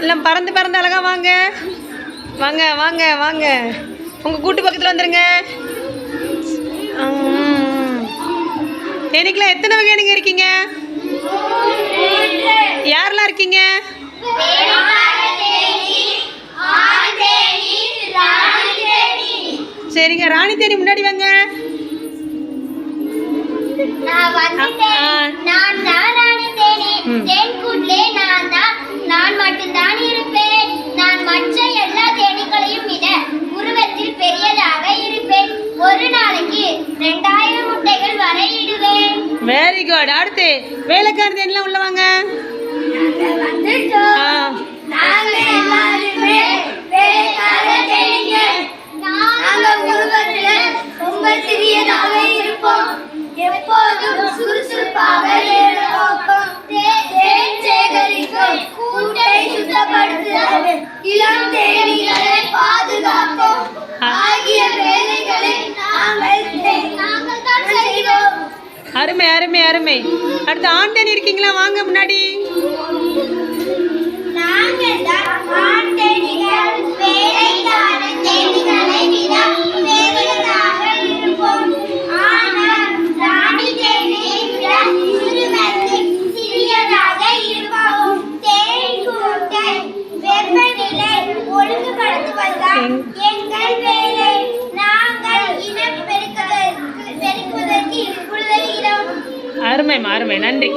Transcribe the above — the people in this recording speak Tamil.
இல்லை பறந்து பறந்து அழகா வாங்க. வாங்க வாங்க வாங்க. உங்கள் கூட்டு பக்கத்தில் வந்துருங்க. ம். தேனீக்குலாம் எத்தனை வகையானுங்க இருக்கீங்க? யாரெல்லாம் இருக்கீங்க? சரிங்க ராணி தேனி முன்னாடி வாங்க. வெரி குட் அடுத்து வேலைக்கார தேனிலாம் உள்ள வாங்க? ஆ. நாங்க அருமை அருமை அருமை. அடுத்து ஆண் இருக்கீங்களா? வாங்க முன்னாடி. இனம் பெருக்குவதற்கு பெருக்குவதற்கு உதவுகிறோம் அருமைம்மா அருமை நன்றி